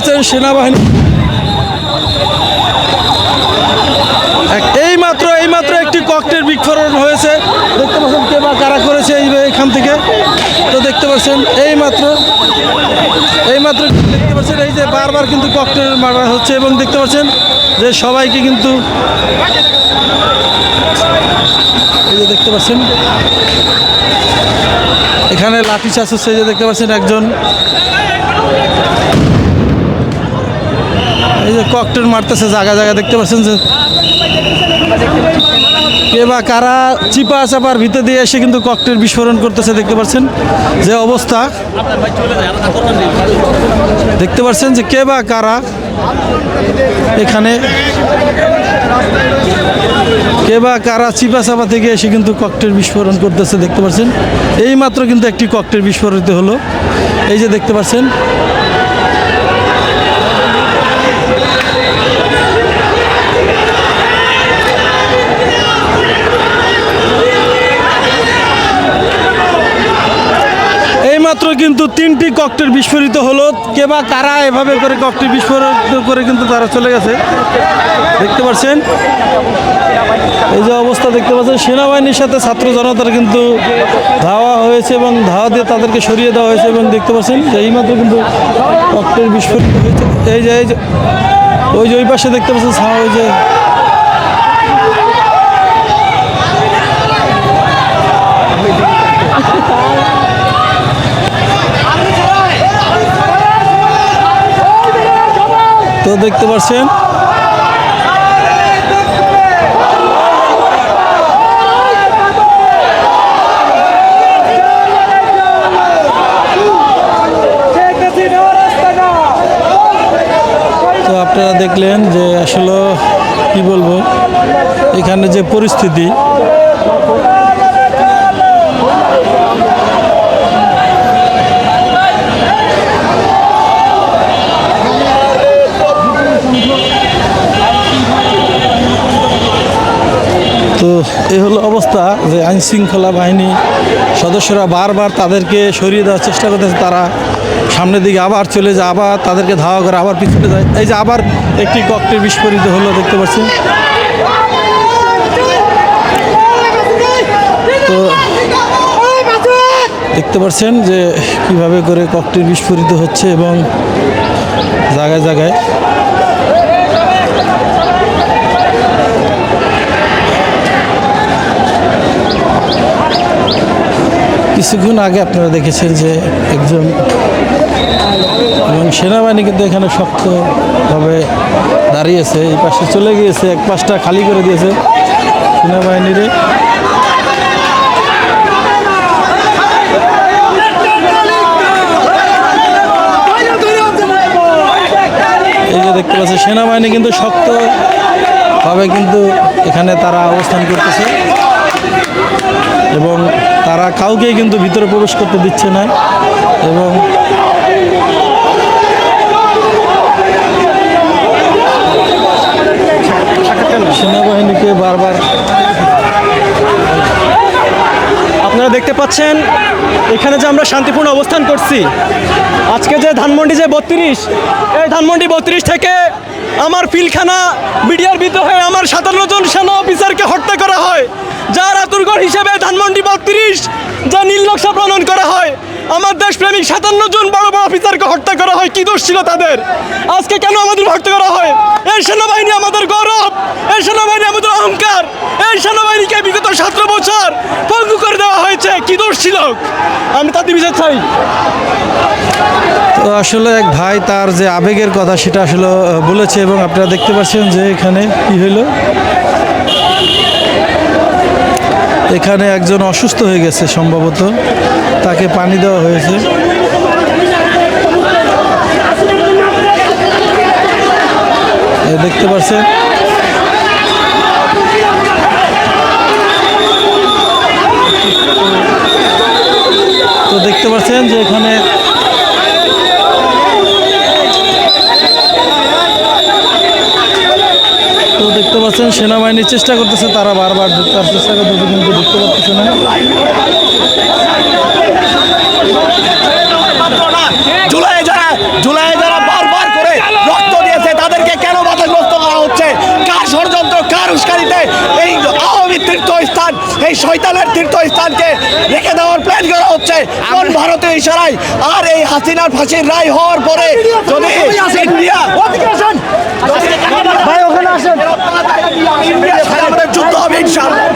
পাচ্ছেন সেনাবাহিনী। এক- এই মাত্র এই মাত্র একটি ককটেল বিস্ফোরণ হয়েছে। দেখতে পাচ্ছেন কে বা কারা করেছে এই এখান থেকে। তো দেখতে পাচ্ছেন এই মাত্র এই মাত্র দেখতে পাচ্ছেন, এই যে বারবার কিন্তু ককটেল মারা হচ্ছে এবং দেখতে পাচ্ছেন যে সবাইকে কিন্তু এই যে দেখতে পাচ্ছেন, এখানে লাঠি চাষ হচ্ছে যে দেখতে পাচ্ছেন একজন। ককটেল মারতেছে, জায়গা জায়গা দেখতে পাচ্ছেন যে। কে বা কারা চিপা চাপার ভিতর দিয়ে এসে কিন্তু ককটেল বিস্ফোরণ করতেছে দেখতে পাচ্ছেন যে অবস্থা। দেখতে পাচ্ছেন যে কে বা কারা এখানে। কে বা কারা চিপা চাপা থেকে এসে কিন্তু ককটেল বিস্ফোরণ করতেছে দেখতে পাচ্ছেন। এই মাত্র কিন্তু একটি ককটেল বিস্ফোরিত হলো। এই যে দেখতে পাচ্ছেন এইমাত্র কিন্তু তিনটি ককটেল বিস্ফোরিত হলো। কে বা কারা এভাবে করে ককটেল বিস্ফোরিত করে কিন্তু তারা চলে গেছে। দেখতে পাচ্ছেন? এই যে অবস্থা দেখতে পাচ্ছেন, সেনাবাহিনীর সাথে ছাত্র জনতার কিন্তু ধাওয়া হয়েছে এবং ধাওয়া দিয়ে তাদেরকে সরিয়ে দেওয়া হয়েছে এবং দেখতে পাচ্ছেন যে এইমাত্র কিন্তু ককটেল বিস্ফোরিত হয়েছে। এই যে এই যে, ওই যে ওই পাশে দেখতে পাচ্ছেন ওই যে তো দেখতে পাচ্ছেন। তো আপনারা দেখলেন যে আসলে কি বলব এখানে যে পরিস্থিতি তো এই হলো অবস্থা যে আইন শৃঙ্খলা বাহিনী সদস্যরা বারবার তাদেরকে সরিয়ে দেওয়ার চেষ্টা করতেছে, তারা সামনের দিকে আবার চলে যায়, আবার তাদেরকে ধাওয়া করে, আবার পিছনে যায়। এই যে আবার একটি ককটেল বিস্ফোরিত হলো, দেখতে পাচ্ছি তো দেখতে পাচ্ছেন যে কীভাবে করে ককটেল বিস্ফোরিত হচ্ছে এবং জায়গায় জায়গায় কিছুক্ষণ আগে আপনারা দেখেছেন যে একজন এবং সেনাবাহিনী কিন্তু এখানে শক্তভাবে দাঁড়িয়েছে। এই পাশে চলে গিয়েছে, এক পাশটা খালি করে দিয়েছে সেনাবাহিনীরে। এই যে দেখতে পাচ্ছি সেনাবাহিনী কিন্তু শক্তভাবে কিন্তু এখানে তারা অবস্থান করতেছে। এবং তারা কাউকেই কিন্তু ভিতরে প্রবেশ করতে দিচ্ছে না এবং সেনাবাহিনীকে বারবার আপনারা দেখতে পাচ্ছেন, এখানে যে আমরা শান্তিপূর্ণ অবস্থান করছি, আজকে যে ধানমন্ডি যে বত্রিশ, এই ধানমন্ডি বত্রিশ থেকে আমার পিলখানা বিডিআর হয়ে আমার সাতান্ন জন সেনা অফিসারকে হত্যা করা হয়, যার আতুরগড় হিসেবে ধানমন্ডি বত্রিশ যা নীল নকশা প্রণয়ন করা হয়, আমার দেশপ্রেমিক সাতান্ন জন বড় বড় অফিসারকে হত্যা করা হয়, কি দোষ ছিল তাদের? আজকে কেন আমাদের হত্যা করা হয়? এই সেনাবাহিনী আমাদের গৌরব, এই সেনাবাহিনী আমাদের অহংকার, এই সেনাবাহিনীকে বিগত সতেরো বছর পঙ্গু করে দেওয়া হয়েছে কি দোষ ছিল? আমি তাদের বিচার চাই। তো আসলে এক ভাই তার যে আবেগের কথা সেটা আসলে বলেছে এবং আপনারা দেখতে পাচ্ছেন যে এখানে কি হলো এখানে একজন অসুস্থ হয়ে গেছে সম্ভবত। তাকে পানি দেওয়া হয়েছে। দেখতে পাচ্ছেন তো দেখতে পাচ্ছেন যে এখানে তো দেখতে পাচ্ছেন সেনাবাহিনী চেষ্টা করতেছে, তারা বারবার ঢুকতে চেষ্টা করতেছে কিন্তু ঢুকতে পারতেছে না। জুলাই যারা জুলাই বারবার করে ষড়যন্ত্র কার উস্কানিতে এই আওয়ামী তীর্থস্থান এই শৈতানের তীর্থস্থানকে রেখে দেওয়ার প্ল্যান করা হচ্ছে। কোন ভারতীয় ইশারায় আর এই হাসিনার ফাঁসির রায় হওয়ার পরে যদি ইন্ডিয়া ভাই ওখানে আসেন। ইন্ডিয়ার সাথে আমাদের যুদ্ধ হবে ইনশাআল্লাহ।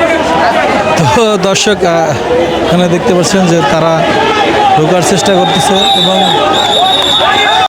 তো দর্শক এখানে দেখতে পাচ্ছেন যে তারা ঢোকার চেষ্টা করতেছে এবং